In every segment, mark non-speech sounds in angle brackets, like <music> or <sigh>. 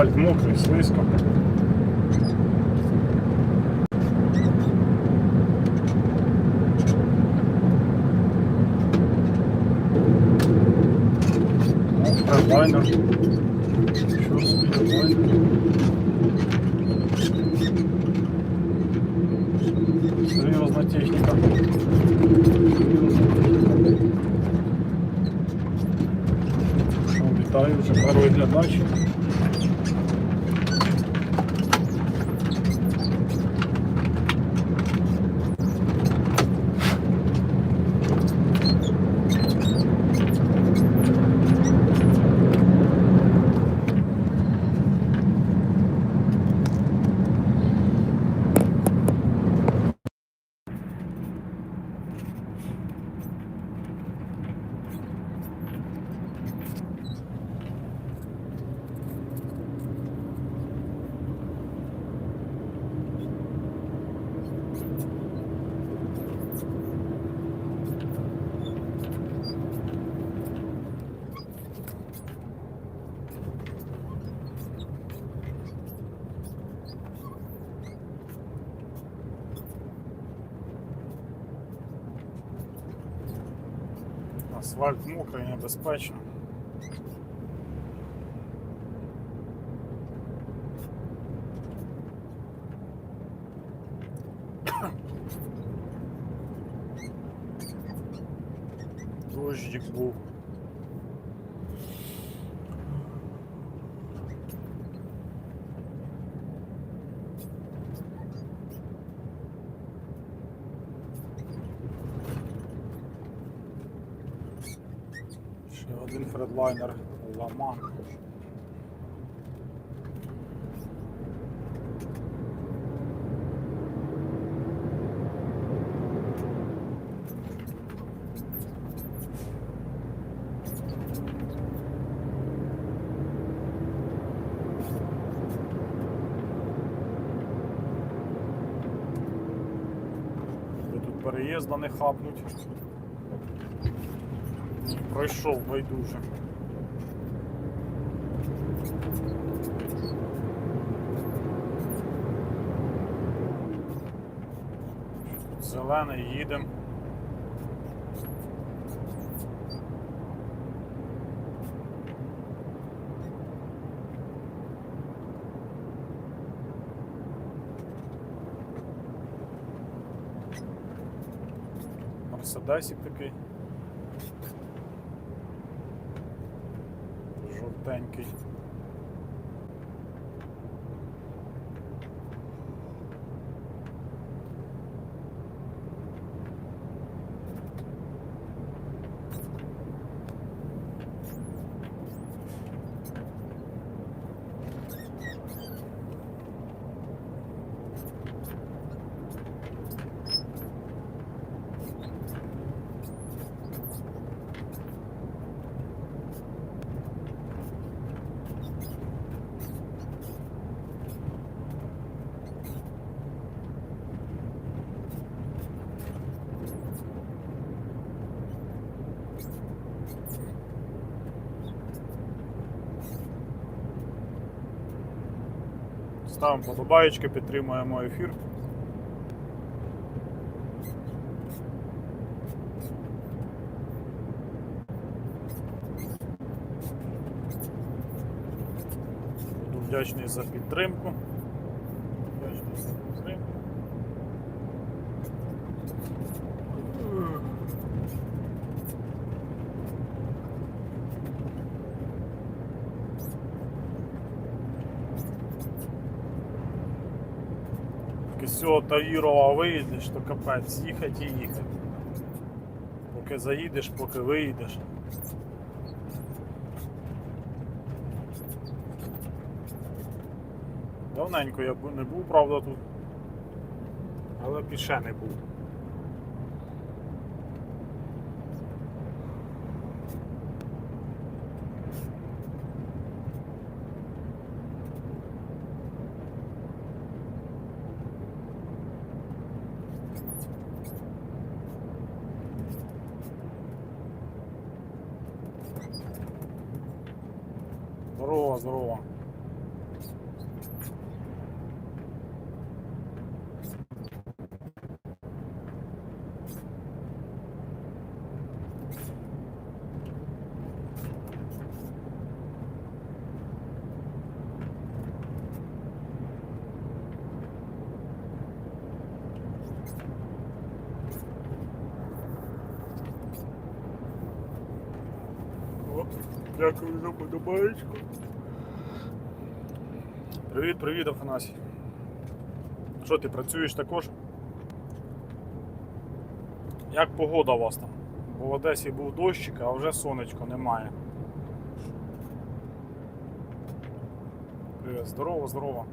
Асфальт мокрий, слизько. Асфальт мокрий, небезпечно. <coughs> Дождик був. Ви Тут переїзда не хапнуть. Пройшов байдуже. Зелений їдемо. Мерседесик такий. Жовтенький. Ставимо подобаєчки, підтримуємо ефір. Буду вдячний за підтримку. Вдячний за підтримку. Поки з цього Таїрова виїдеш, то капець, їхати і їхати. Поки заїдеш, поки виїдеш. Давненько я не був, правда, тут. Але піше не був. Здорово, здорово. Дякую за подобаєчку. Привіт, привіт, Афанасій. Що ти працюєш також? Як погода у вас там? Бо в Одесі був дощик, а вже сонечко немає. Привіт, здорово, здорово.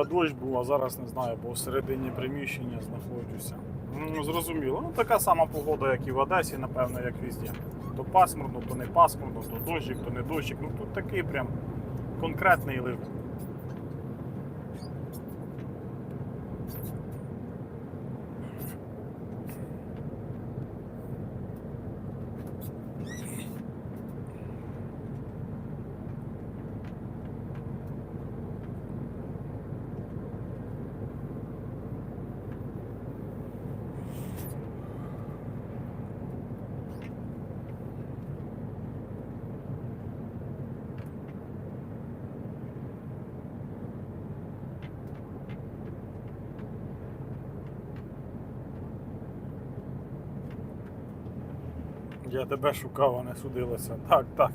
Типа дощ був, а зараз не знаю, бо всередині приміщення знаходжуся. Ну, зрозуміло. Ну така сама погода, як і в Одесі, напевно, як везде. То пасмурно, то не пасмурно, то дощик, то не дощик. Ну тут такий прям конкретний лив. Я тебе шукав, а не судилася. Так, так.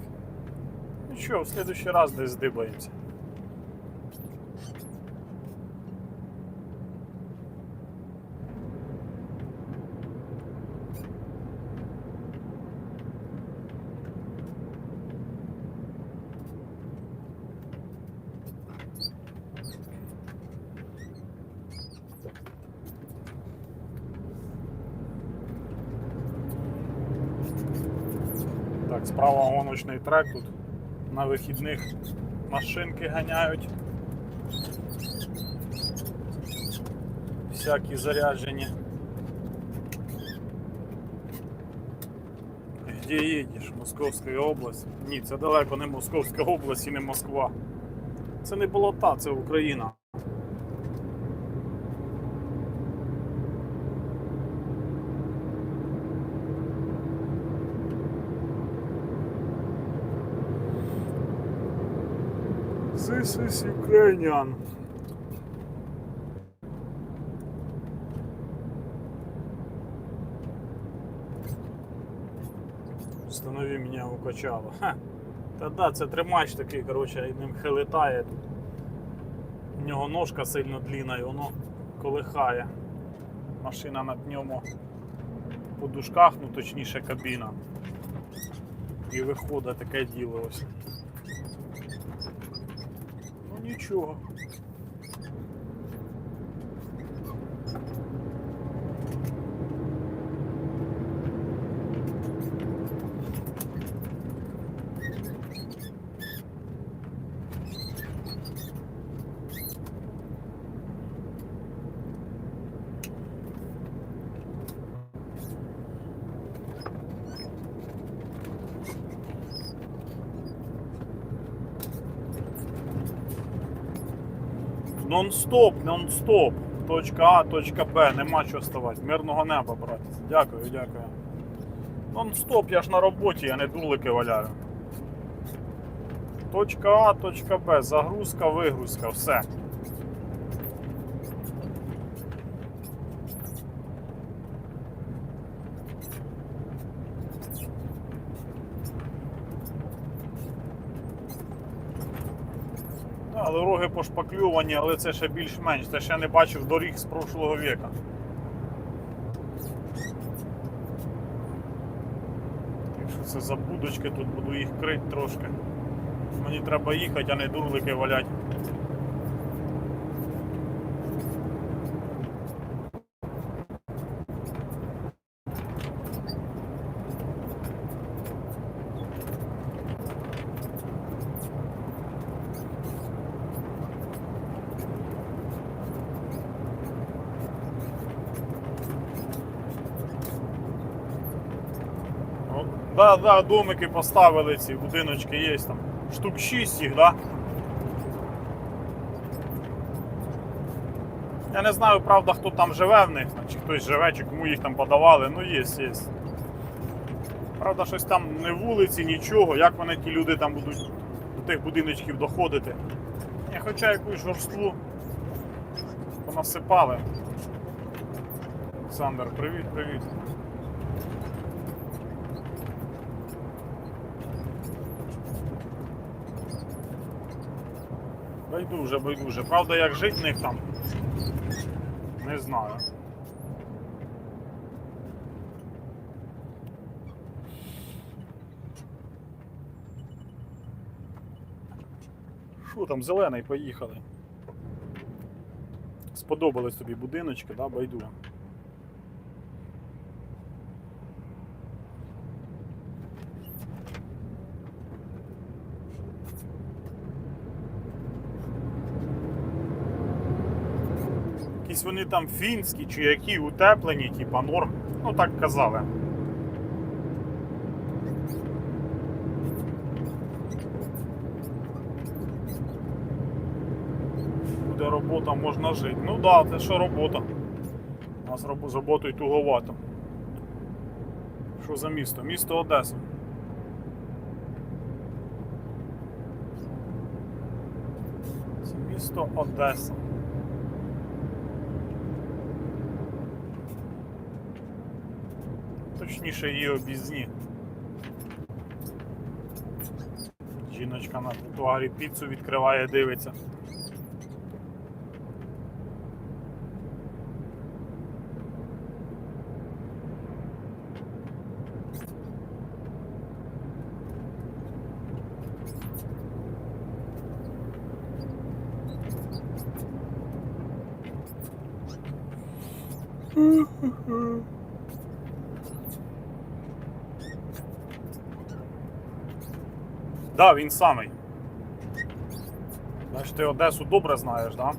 Нічого, в следующий раз десь здибаємося. Так, справа гоночний трек тут. На вихідних машинки ганяють. Всякі заряджені. Де їдеш? Московська область? Ні, це далеко не Московська область і не Москва. Це не болота, це Україна. Is Ukrainian. Встанови мене укачало. Ха. Та да, це тримач такий, коротше, ним хилитає. У нього ножка сильно длінна і воно колихає. Машина на ньому по дужках, ну точніше кабіна. І виходить таке діло ось. Нічого. Нон-стоп, нон-стоп. Точка А, точка Б, нема чого ставати. Мирного неба, брат. Дякую, дякую. Нон-стоп, я ж на роботі, я не дулики валяю. Точка А, точка Б, загрузка, вигрузка, все. Дороги пошпаклювані, але це ще більш-менш. Це ще не бачив доріг з прошлого віка. Якщо це забудочки, тут буду їх крити трошки. Мені треба їхати, а не дурлики валять. Да, да, домики поставили ці, будиночки є там. Штук 6 їх, да? Я не знаю, правда, хто там живе в них, чи хтось живе, чи кому їх там подавали, ну є, є. Правда, щось там не вулиці, нічого, як вони ті люди там будуть до тих будиночків доходити. Я хоча якусь жорству понасипали. Олександр, привіт, привіт. Байдуже, байдуже. Правда, як жить в них там? Не знаю. Що там, зелений, поїхали. Сподобались тобі будиночки, да, байдуже. Якісь там фінські чи які утеплені, типа норм. Ну так казали. Буде робота, можна жити. Ну так, да, це що робота. У нас з роботою туговато. Що за місто? Місто Одеса. Це місто Одеса. Точніше її обізні. Жіночка на тротуарі піцу відкриває, дивиться. Да, він самий. Значить, ти Одесу добре знаєш, да?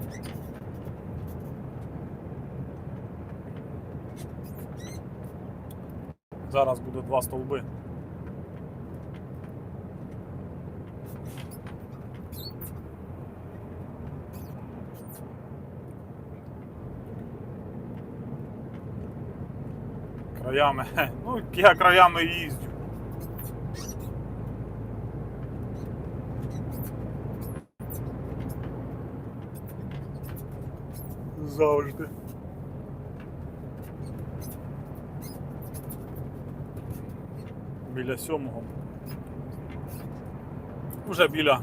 Зараз буде два стовби. Краями. <laughs> Ну, я краями їздю. Завжди. Біля сьомого. Уже біля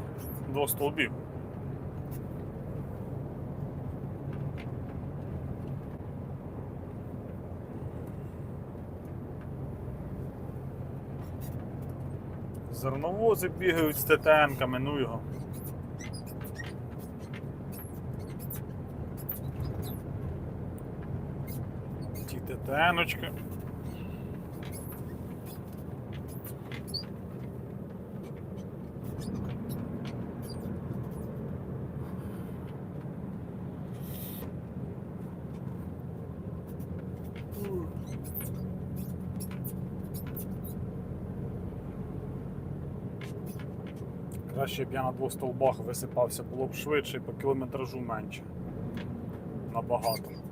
двох столбів. Зерновози бігають з ТТНками, ну його. Ті ТТНочки. Краще б я на двох стовбах висипався, було б швидше по кілометражу менше. Набагато.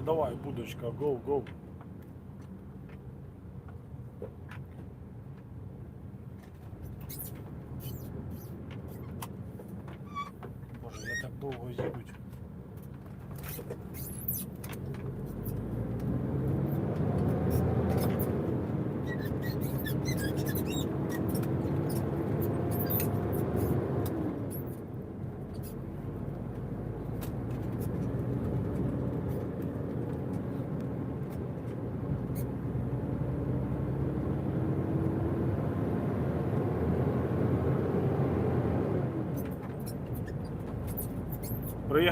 Давай, давай, будочка, гоу, гоу. Боже, я так довго їдуть.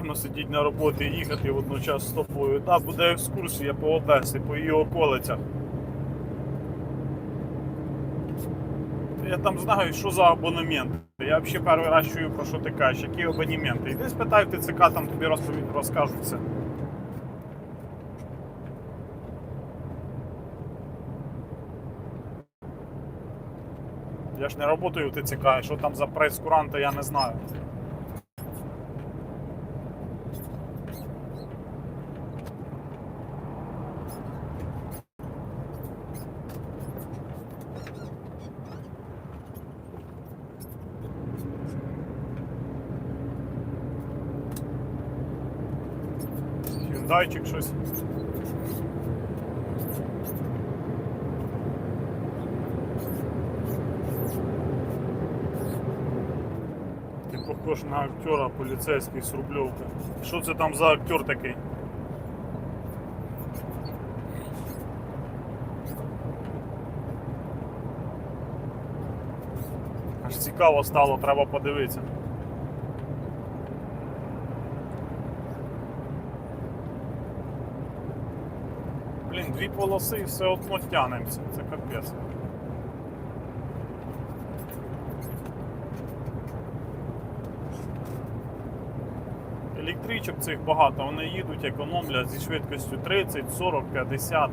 Приємно сидіти на роботі, і їхати водночас з тобою. Так, буде екскурсія по Одесі, по її околицях. Я там знаю, що за абонемент. Я взагалі перший раз чую, про що ти кажеш, які абонементи. Іди спитай в ТЦК, там тобі розповідь розкажуть все. Я ж не працюю в ТЦК, що там за прес-куранти, я не знаю. Hyundaiчик щось. Ти похож на актера поліцейський з Рубльовки. Що це там за актер такий? Аж цікаво стало, треба подивитися. Блін, дві полоси і все одно тянемося. Це капець. Електричок цих багато, вони їдуть, економлять зі швидкістю 30, 40, 50.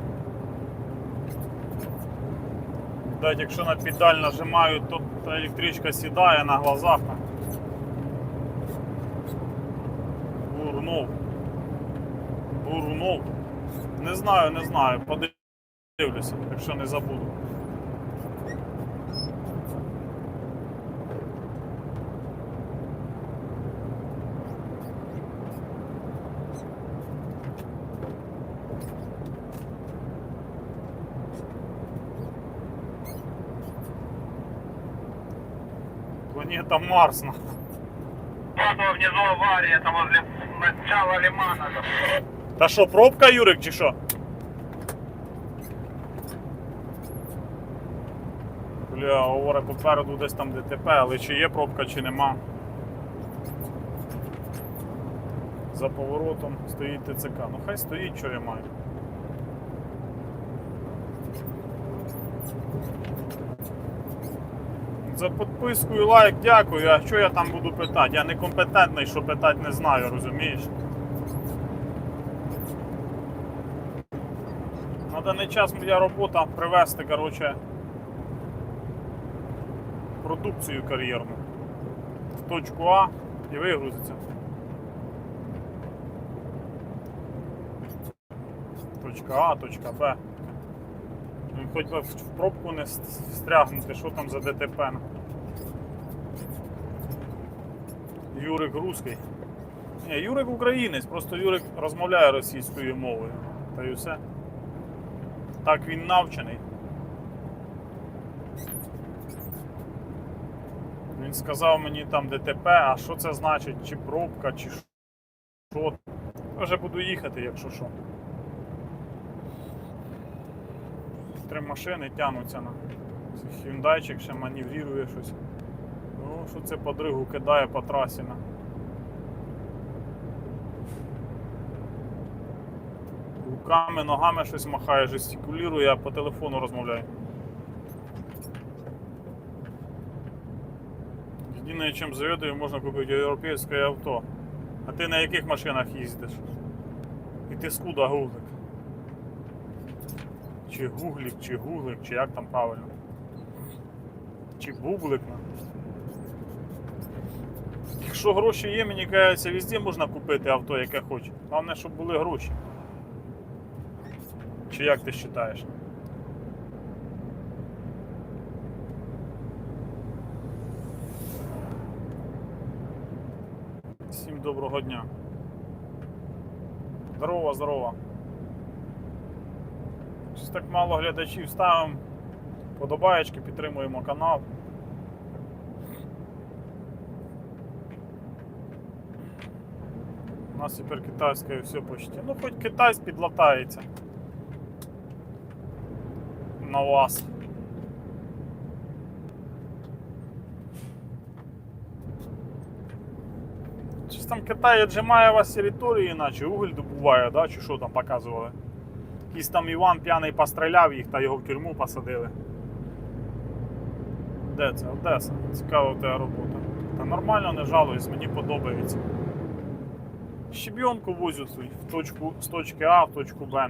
Дать, якщо на педаль нажимають, то електричка сідає на глазах. Знаю, не знаю. Подивлюся, якщо не забуду. Планета Марс. на. Просто внизу авария, это возле начала лимана. Та що, пробка, Юрик, чи що? Бля, говорить попереду десь там ДТП, але чи є пробка, чи нема. За поворотом стоїть ТЦК. Ну хай стоїть, що я маю. За підписку і лайк дякую. А що я там буду питати? Я некомпетентний, що питати не знаю, розумієш? На даний час моя робота привезти, коротше, продукцію кар'єрну в точку А і вигрузиться. Точка А, точка Б. Ну, Хоч в пробку не с- встрягнути, що там за ДТП. Юрик русський. Ні, Юрик українець, просто Юрик розмовляє російською мовою. Та й все. Так він навчений. Він сказав мені там ДТП, а що це значить? Чи пробка, чи що. Вже буду їхати, якщо що. Три машини тягнуться на. Хюндайчик ще маневрує щось. Ну, що це подригу кидає по трасі на. Руками, ногами щось махає, жестикулює, а по телефону розмовляє. Єдине, чим завідую, можна купити європейське авто. А ти на яких машинах їздиш? І ти скуда гуглик? Чи гуглік, чи гуглик, чи як там правильно? Чи бублик? ну. Якщо гроші є, мені кажеться, везде можна купити авто, яке хоче. Головне, щоб були гроші. Чи як ти вважаєш? Доброго дня. Здорово, здорово. Щось так мало глядачів ставимо. Подобаєчки, підтримуємо канал. У нас тепер китайське все почти. Ну хоч китайсь підлатається. На вас. Там Китай віджимає вас території, іначе уголь добуває, да? чи що там показували. Якийсь там Іван п'яний постріляв їх та його в тюрму посадили. Де це? Одеса. Цікава тебе робота. Та нормально не жалуюсь, мені подобається. Щебйонку возю в точку, з точки А в точку Б.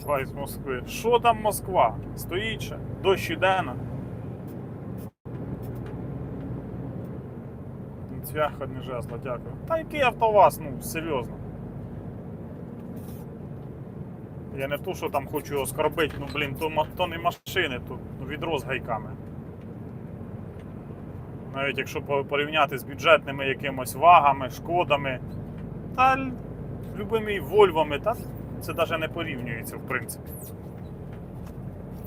Давай з Москви. Що там Москва? Стоїть ще? Дощ іде на. Не жезла, дякую. Та який автоваз, ну, серйозно. Я не то, що там хочу оскорбити, ну блін, то, то не машини, то ну, відро з гайками. Навіть якщо порівняти з бюджетними якимось вагами, шкодами, та любими вольвами, та це навіть не порівнюється, в принципі.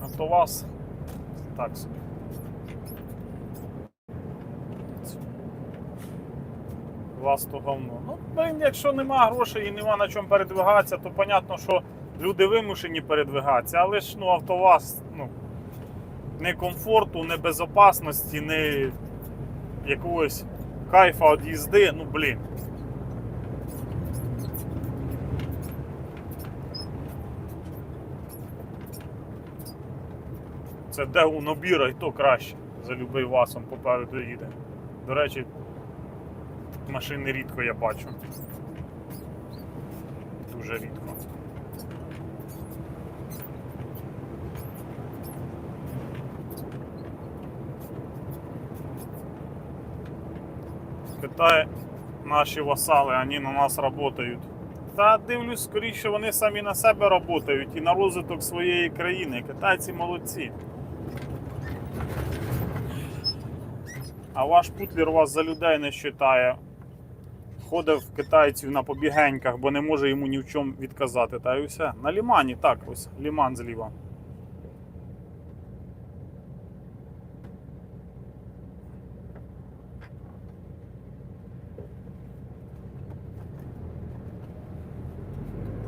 Автоваз так собі. Вас то говно. Ну, блин, якщо нема грошей і нема на чому передвигатися, то понятно, що люди вимушені передвигатися, але ж ну, автоваз, ну, не комфорту, не безопасності, не якогось кайфа від їзди, ну блін. Це де у Нобіра і то краще за любий васом попереду їде. До речі, машини рідко я бачу. Дуже рідко. Китай наші васали, вони на нас працюють. Та дивлюсь, скоріше вони самі на себе працюють і на розвиток своєї країни. Китайці молодці. А ваш путлер вас за людей не вважає. Ходив китайців на побігеньках, бо не може йому ні в чому відказати. Та й усе. На лімані, так, ось ліман зліва.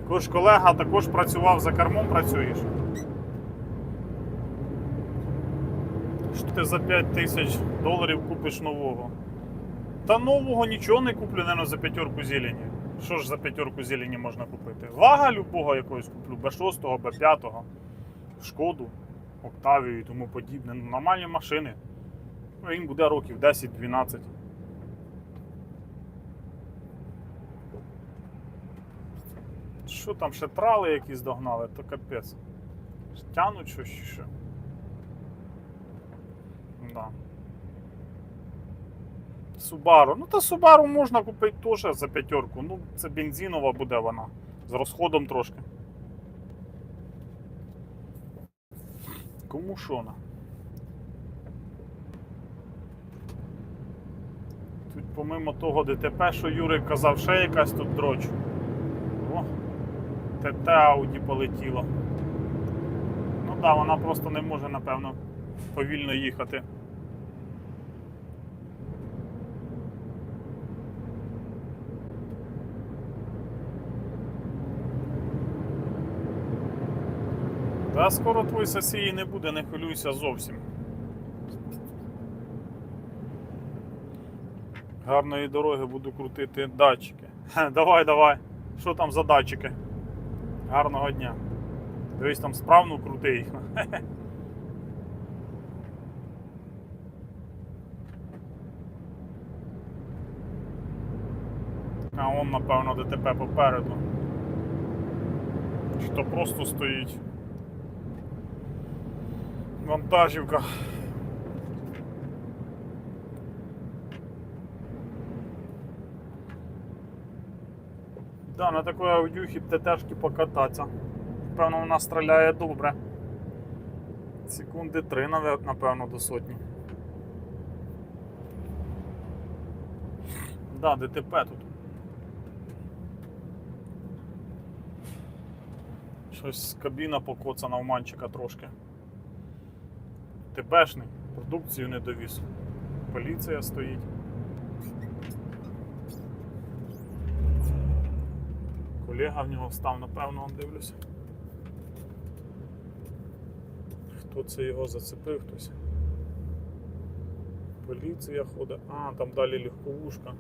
Також колега також працював за кермом, працюєш. Що ти за 5 тисяч доларів купиш нового? Та нового нічого не куплю, наверное, за п'ятерку зелені. Що ж за п'ятерку зелені можна купити? Вага любого якогось куплю, Б6, Б5, Шкоду, Октавію і тому подібне. Ну, Нормальні машини. Ну, Їм буде років 10-12. Що там ще трали якісь догнали, то капець. Тянуть щось чи що. Да. Subaru. Ну та Subaru можна купити теж за п'ятерку. Ну, це бензинова буде вона. З розходом трошки. Кому що на? Тут помимо того ДТП, що Юрик казав, ще якась тут дроч. О, ТТ Ауді полетіло. Ну так, да, вона просто не може, напевно, повільно їхати. Та скоро твої сесії не буде, не хвилюйся зовсім. Гарної дороги буду крутити датчики. Давай, давай. Що там за датчики? Гарного дня. Дивись там справно крути їх. А он, напевно, ДТП попереду. Чи то просто стоїть. Вантажівка. Да, на такой аудюхі ТТшки покататися. Певно, вона стріляє добре. Секунди три, напевно, до сотні. Да, ДТП тут. Щось кабіна покоцана в манчика трошки. ТБшний, продукцію не довіз. Поліція стоїть. Колега в нього встав, напевно, дивлюся. Хто це його зацепив хтось? Поліція ходить. А, там далі легковушка.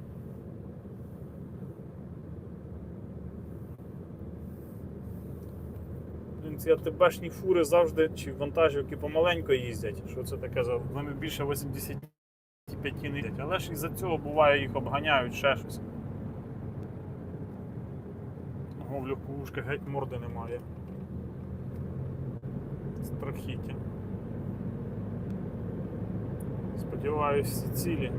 Ці АТБшні фури завжди чи вантажівки помаленько їздять. Що це таке за. Вони більше 85 не їздять. Але ж із-за цього буває їх обганяють ще щось. Ого, в геть морди немає. Страхіття. Сподіваюсь, всі цілі.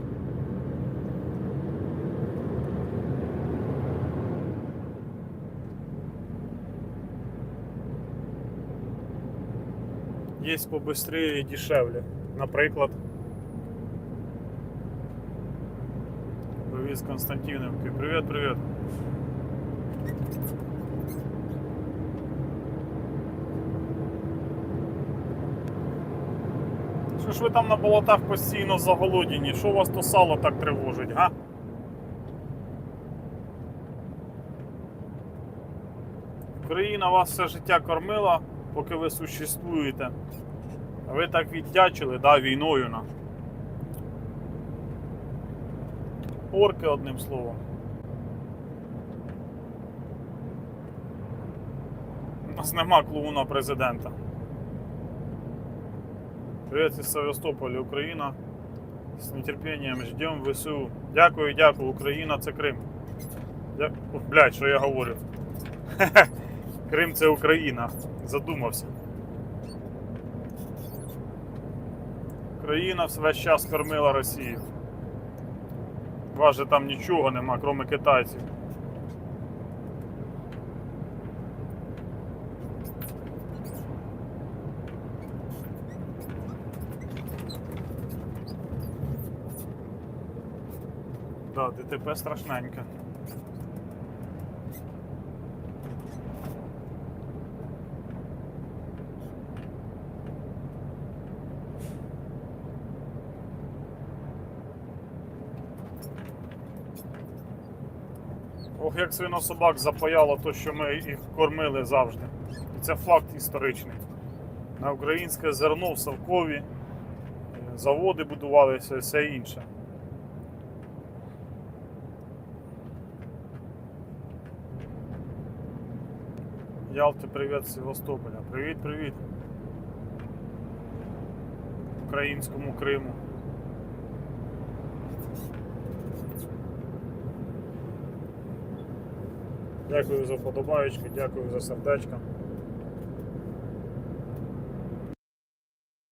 Є побыстрее і дешевле. Наприклад, вивіз Константинівки. Привіт, привіт. Що ж ви там на болотах постійно заголодені? Що вас то сало так тривожить, га? Україна вас все життя кормила, поки ви существуєте. Ви так віддячили, да, війною на. Орки одним словом. У нас нема клоуна президента. Привет из Севастополя, Україна. З нетерпінням ждем ВСУ. Дякую, дякую, Україна це Крим. Дя... О, блядь, що я говорю? <laughs> Крим це Україна. Задумався. Україна весь час кормила Росію. Вас же там нічого нема, крім китайців. Да, ДТП страшненьке. Як свино собак запаяло то, що ми їх кормили завжди. І це факт історичний. На українське зерно в Савкові, е, заводи будувалися і все інше. Ялти, привіт з Севастополя. Привіт, привіт. Українському Криму. Дякую за вподобаєчки, дякую за сердечко.